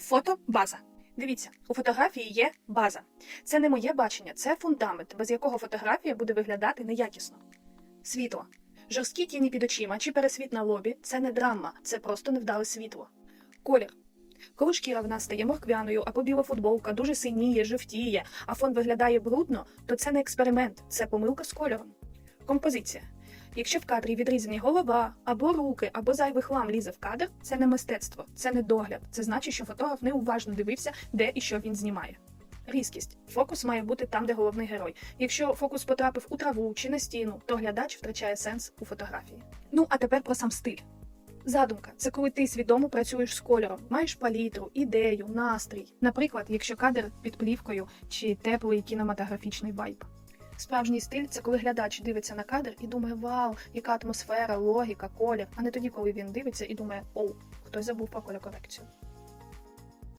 Фото база. Дивіться, у фотографії є база. Це не моє бачення, це фундамент, без якого фотографія буде виглядати неякісно. Світло. Жорсткі тіні під очима чи пересвіт на лобі це не драма, це просто невдале світло. Колір. Коли шкіра в нас стає морквяною або біла футболка дуже синіє, жовтіє, а фон виглядає брудно, то це не експеримент, це помилка з кольором. Композиція. Якщо в кадрі відрізані голова, або руки, або зайвий хлам лізе в кадр, це не мистецтво, це не догляд. Це значить, що фотограф неуважно дивився, де і що він знімає. Різкість. Фокус має бути там, де головний герой. Якщо фокус потрапив у траву чи на стіну, то глядач втрачає сенс у фотографії. Ну а тепер про сам стиль. Задумка це коли ти свідомо працюєш з кольором, маєш палітру, ідею, настрій. Наприклад, якщо кадр під плівкою чи теплий кінематографічний вайб. Справжній стиль це коли глядач дивиться на кадр і думає, вау, яка атмосфера, логіка, колір, а не тоді, коли він дивиться і думає, оу, хтось забув про кольокорекцію.